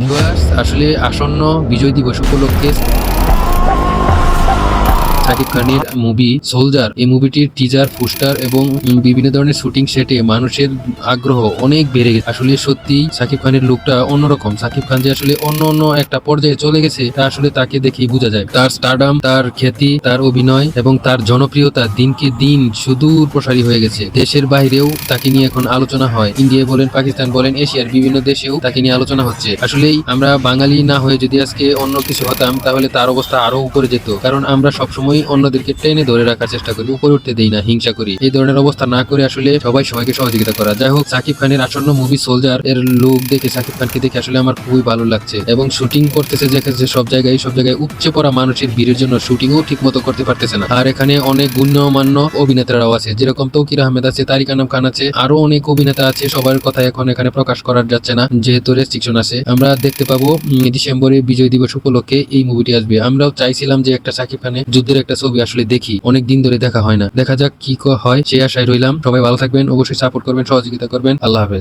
Viewers আসলে আসন্ন বিজয় দিবস উপলক্ষে শাকিব খানের মুভি সোলজার এই মুভিটির টিজার পোস্টার এবং বিভিন্ন ধরনের শুটিং সেটে মানুষের আগ্রহ অনেক বেড়ে গেছে। আসলে সত্যি শাকিব খানের লুকটা অন্যরকম। শাকিব খান যে আসলে অন্য অন্য একটা পর্যায়ে চলে গেছে, তা আসলে তাকে দেখেই বোঝা যায়। তার স্টারডাম তার খ্যাতি, তার অভিনয় এবং তার জনপ্রিয়তা দিনকে দিন সুদূর প্রসারী হয়ে গেছে। দেশের বাইরেও তাকে নিয়ে এখন আলোচনা হয়। ইন্ডিয়া বলেন পাকিস্তান বলেন এশিয়ার বিভিন্ন দেশেও তাকে নিয়ে আলোচনা হচ্ছে। আসলেই আমরা বাঙালি না হয়ে যদি আজকে অন্য কিছু হতাম, তাহলে তার অবস্থা আরও উপরে যেত। কারণ আমরা সবসময় অন্যদেরকে টেনে ধরে রাখার চেষ্টা করি, উপরে উঠতে দেই না, হিংসা করি। এই ধরনের অবস্থা না করে আসলে সবাই সবাইকে সহযোগিতা করা। যাই হোক, সাকিব খানের আসন্ন মুভি সোলজার এর লোক দেখে, সাকিব খানকে দেখে আসলে আমার খুবই ভালো লাগছে। এবং শুটিং করতেছে যেখানে সব জায়গায় সব জায়গায় উপচে পড়া মানুষের ভিড়ের জন্য শুটিংও ঠিক মতো করতে পারতেছে না। আর এখানে অনেক গণ্যমান্য অভিনেতারাও আছে। যেরকম তৌকির আহমেদ আছে, তারিক আনাম খান আছে, আরও অনেক অভিনেতা আছে, সবার কথা এখন এখানে প্রকাশ করার যাচ্ছে না, যেহেতু রেস্ট্রিকশন আছে। আমরা দেখতে পাবো ডিসেম্বরে বিজয় দিবস উপলক্ষে এই মুভিটি আসবে। আমরাও চাইছিলাম যে একটা সাকিব খানের যুদ্ধের ছবি আসলে দেখি অনেক দিন ধরে দেখা হয় না। দেখা যাক কি ক- হয়, সেই আশায় রইলাম। সবাই ভালো থাকবেন, অবশ্যই সাপোর্ট করবেন, সহযোগিতা করবেন। আল্লাহ হাফেজ।